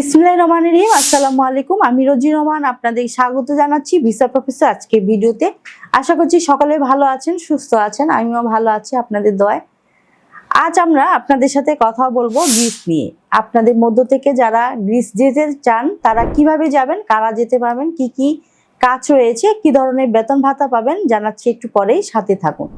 বিসমুল্লাহ রহমান রহিম। আসসালামু আলাইকুম, আমি রোজি রহমান, আপনাদের স্বাগত জানাচ্ছি ভিসা প্রফেসর আজকে ভিডিওতে। আশা করছি সকলে ভালো আছেন, সুস্থ আছেন, আমিও ভালো আছি আপনাদের দয়ায়। আজ আমরা আপনাদের সাথে কথা বলব গ্রিস নিয়ে। আপনাদের মধ্য থেকে যারা গ্রিস যেতে চান, তারা কীভাবে যাবেন, কারা যেতে পারবেন, কি কি কাজ রয়েছে, কি ধরনের বেতন ভাতা পাবেন, জানাচ্ছি একটু পরেই, সাথে থাকুন।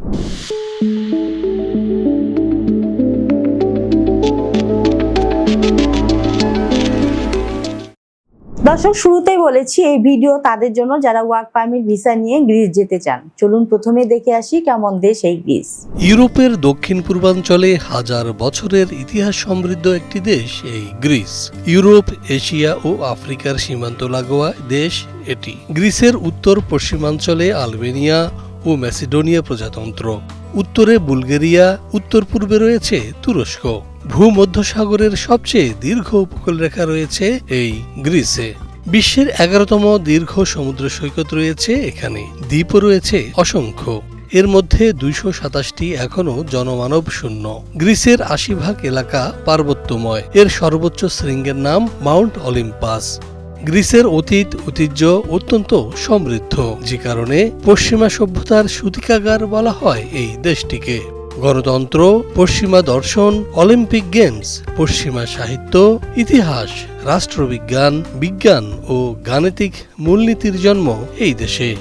দর্শক, শুরুতেই বলেছি, এই ভিডিও তাদের জন্য যারা ওয়ার্ক পারমিট ভিসা নিয়ে গ্রিস যেতে চান। চলুন প্রথমে দেখে আসি কেমন দেশ এই গ্রিস। ইউরোপের দক্ষিণ পূর্বাঞ্চলে হাজার বছরের ইতিহাস সমৃদ্ধ একটি দেশ এই গ্রিস। ইউরোপ, এশিয়া ও আফ্রিকার সীমান্ত লাগোয়া দেশ এটি। গ্রিসের উত্তর পশ্চিমাঞ্চলে আলবেনিয়া ও ম্যাসিডোনিয়া প্রজাতন্ত্র। উত্তরে বুলগেরিয়া, উত্তর পূর্বে রয়েছে তুরস্ক। ভূমধ্যসাগরের সবচেয়ে দীর্ঘ উপকূলরেখা রয়েছে এই গ্রিসে। বিশ্বের এগারোতম দীর্ঘ সমুদ্র সৈকত রয়েছে এখানে। দ্বীপও রয়েছে অসংখ্য। এর মধ্যে দুইশো সাতাশটি এখনও জনমানব শূন্য। গ্রিসের আশি ভাগ এলাকা পার্বত্যময়। এর সর্বোচ্চ শৃঙ্গের নাম মাউন্ট অলিম্পাস। গ্রিসের অতীত ঐতিহ্য অত্যন্ত সমৃদ্ধ। যে কারণে পশ্চিমা সভ্যতার সূতিকাগার বলা হয় এই দেশটিকে। গণতন্ত্র, পশ্চিমা দর্শন, অলিম্পিক গেমস, পশ্চিমা সাহিত্য, ইতিহাস, রাষ্ট্রবিজ্ঞান, বিজ্ঞান ও গাণিতিক মূলনীতির জন্ম এই দেশে।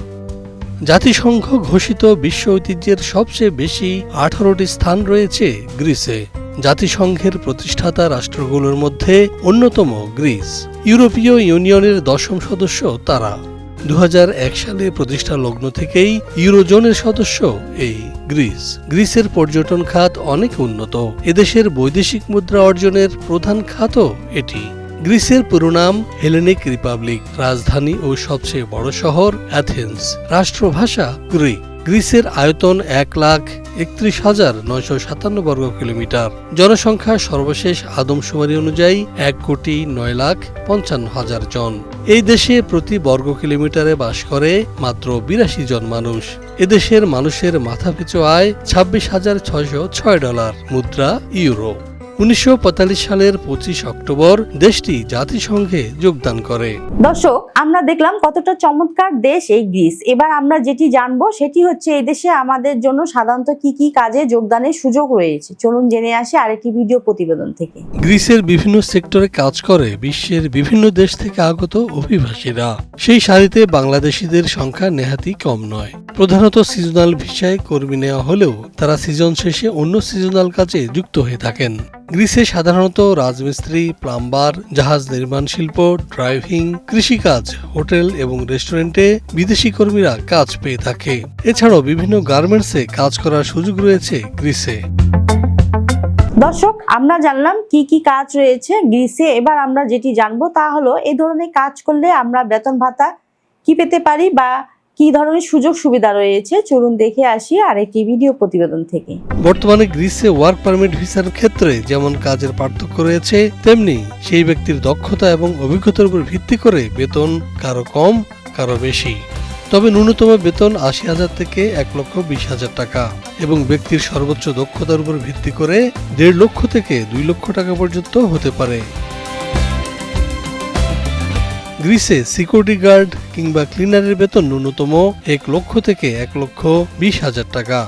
জাতিসংঘ ঘোষিত বিশ্ব ঐতিহ্যের সবচেয়ে বেশি আঠারোটি স্থান রয়েছে গ্রিসে। জাতিসংঘের প্রতিষ্ঠাতা রাষ্ট্রগুলোর মধ্যে অন্যতম গ্রিস। ইউরোপীয় ইউনিয়নের দশম সদস্য তারা। দু সালে প্রতিষ্ঠা লগ্ন থেকেই ইউরোজোনের সদস্য এই গ্রিস। গ্রিসের পর্যটন খাত অনেক উন্নত। এদেশের বৈদেশিক মুদ্রা অর্জনের প্রধান খাতও এটি। গ্রিসের পুরো নাম হেলেনিক রিপাবলিক, রাজধানী ও সবচেয়ে বড় শহর অ্যাথেন্স। রাষ্ট্রভাষা গ্রিক। গ্রিসের আয়তন এক লাখ একত্রিশ হাজার নয়শো সাতান্ন বর্গ কিলোমিটার। জনসংখ্যা সর্বশেষ আদমশুমারি অনুযায়ী এক কোটি নয় লাখ পঞ্চান্ন হাজার জন। এই দেশে প্রতি বর্গ কিলোমিটারে বাস করে মাত্র বিরাশি জন মানুষ। এদেশের মানুষের মাথাপিছু আয় ছাব্বিশ হাজার ছয়শো ছয় ডলার। মুদ্রা, ইউরো। উনিশশো পঁয়তাল্লিশ সালের পঁচিশ অক্টোবর দেশটি জাতিসংঘে যোগদান করে। দর্শক আমরা দেখলাম কতটা চমৎকার দেশ এই গ্রিস। এবার আমরা যেটি জানব সেটি হচ্ছে এই দেশে আমাদের জন্য সাধারণত কি কি কাজে যোগদানের সুযোগ রয়েছে? চলুন জেনে আসি আরেকটি ভিডিও প্রতিবেদন থেকে। গ্রিসের বিভিন্ন সেক্টরে কাজ করে বিশ্বের বিভিন্ন দেশ থেকে আগত অভিবাসীরা। সেই সারিতে বাংলাদেশিদের সংখ্যা নেহাতি কম নয়। প্রধানত সিজনাল ভিসায় কর্মী নেওয়া হলেও তারা সিজন শেষে অন্য সিজনাল কাজে যুক্ত হয়ে থাকেন। গ্রিসে সাধারণত রাজমিস্ত্রি, প্লাম্বার, জাহাজ নির্মাণ শিল্প, ড্রাইভিং, কৃষিকাজ, হোটেল এবং রেস্টুরেন্টে বিদেশি কর্মীরা কাজ পেয়ে থাকে। এছাড়াও বিভিন্ন গার্মেন্টসে কাজ করার সুযোগ রয়েছে গ্রিসে। দর্শক, আমরা জানলাম কি কি কাজ রয়েছে গ্রিসে। এবার আমরা যেটি জানব তা হলো এই ধরনের কাজ করলে আমরা বেতন ভাতা কি পেতে পারি বা কি ধরনের সুযোগ সুবিধা রয়েছে? চলুন দেখে আসি আরেকটি ভিডিও প্রতিবেদন থেকে। বর্তমানে গ্রিসে ওয়ার্ক পারমিট ভিসার ক্ষেত্রে যেমন কাজের পার্থক্য রয়েছে, তেমনি সেই ব্যক্তির দক্ষতা এবং অভিজ্ঞতার উপর ভিত্তি করে বেতন কারও কম, কারও বেশি। তবে ন্যূনতম বেতন আশি হাজার থেকে এক লক্ষ বিশ হাজার টাকা এবং ব্যক্তির সর্বোচ্চ দক্ষতার উপর ভিত্তি করে দেড় লক্ষ থেকে দুই লক্ষ টাকা পর্যন্ত হতে পারে। গ্রিসে সিকিউরিটি গার্ড কিংবা ক্লিনারের বেতন ন্যূনতম এক লক্ষ থেকে এক লক্ষ বিশ হাজার টাকা।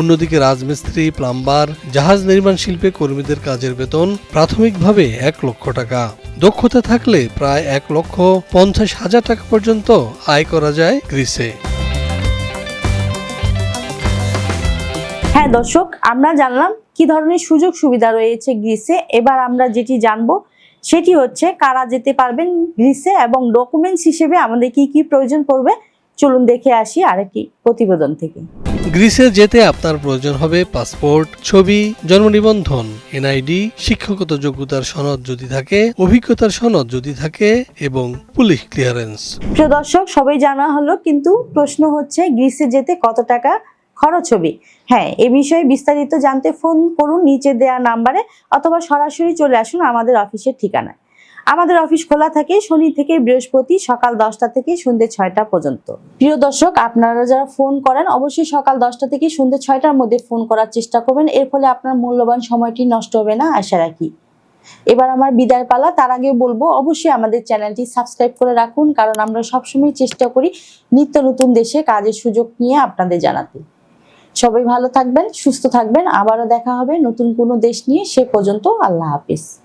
অন্যদিকে রাজমিস্ত্রি, প্লাম্বার, জাহাজ নির্মাণ শিল্পে কর্মীদের কাজের বেতন প্রাথমিকভাবে এক লক্ষ টাকা। দক্ষতা থাকলে প্রায় এক লক্ষ পঞ্চাশ হাজার টাকা পর্যন্ত আয় করা যায় গ্রিসে। হ্যাঁ দর্শক, আমরা জানলাম কি ধরনের সুযোগ সুবিধা রয়েছে গ্রিসে। এবার আমরা যেটি জানব সেটি হচ্ছে কারা যেতে পারবেন গ্রিসে এবং ডকুমেন্টস হিসেবে আমাদের কি কি প্রয়োজন পড়বে? চলুন দেখে আসি আরেকটি প্রতিবেদন থেকে। গ্রিসে যেতে আপনার প্রয়োজন হবে পাসপোর্ট ছবি জন্ম নিবন্ধন এনআইডি শিক্ষাগত যোগ্যতার সনদ যদি থাকে অভিজ্ঞতার সনদ যদি থাকে এবং পুলিশ ক্লিয়ারেন্স প্রিয় দর্শক সবাই জানা হলো কিন্তু প্রশ্ন হচ্ছে গ্রিসে যেতে কত টাকা খরচ হবে। হ্যাঁ এ বিষয়ে বিস্তারিত জানতে ফোন করুন নিচে দেওয়া নাম্বারে অথবা সরাসরি চলে আসুন আমাদের অফিসের ঠিকানায়। আমাদের অফিস খোলা থাকে শনি থেকে বৃহস্পতি সকাল দশটা থেকে সন্ধ্যে ছয়টা পর্যন্ত। প্রিয় দর্শক, আপনারা যারা ফোন করেন, অবশ্যই সকাল দশটা থেকে সন্ধ্যে ছয়টার মধ্যে ফোন করার চেষ্টা করবেন। এর ফলে আপনার মূল্যবান সময়টি নষ্ট হবে না, আশা রাখি। এবার আমার বিদায় পালা, তার আগে বলব, অবশ্যই আমাদের চ্যানেলটি সাবস্ক্রাইব করে রাখুন, কারণ আমরা সবসময় চেষ্টা করি নিত্য নতুন দেশে কাজের সুযোগ নিয়ে আপনাদের জানাতে। সবাই ভালো থাকবেন, সুস্থ থাকবেন। আবারও দেখা হবে নতুন কোনো দেশ নিয়ে, সে পর্যন্ত আল্লাহ হাফিজ।